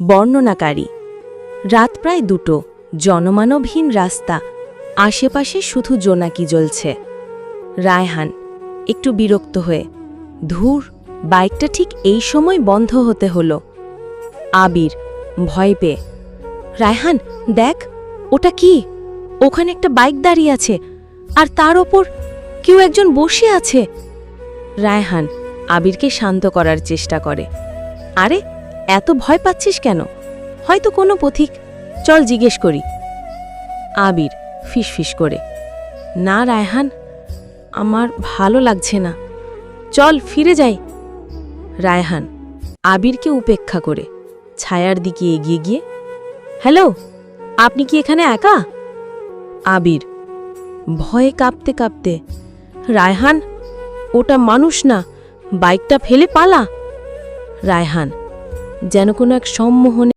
বর্ণনাকারী। রাত প্রায় দুটো, জনমানবহীন রাস্তা, আশেপাশে শুধু জোনাকি জ্বলছে। রায়হান, একটু বিরক্ত হয়ে, ধুর, বাইকটা ঠিক এই সময় বন্ধ হতে হলো। আবির, ভয় পেয়ে, রায়হান, দেখ, ওটা কি? ওখানে একটা বাইক দাঁড়িয়ে আছে, আর তার ওপর কেউ একজন বসে আছে। রায়হান, আবিরকে শান্ত করার চেষ্টা করে। আরে এত ভয় পাচ্ছিস কেন? হয়তো কোনো পথিক। চল জিজ্ঞেস করি। আবির ফিসফিস করে। না রায়হান, আমার ভালো লাগছে না। চল ফিরে যাই। রায়হান আবিরকে উপেক্ষা করে ছায়ার দিকে এগিয়ে গিয়ে, হ্যালো, আপনি কি এখানে একা? আবির ভয়ে কাঁপতে কাঁপতে, রায়হান, ওটা মানুষ না, বাইকটা ফেলে পালা। রায়হান যেন কোনো এক সম্মোহনে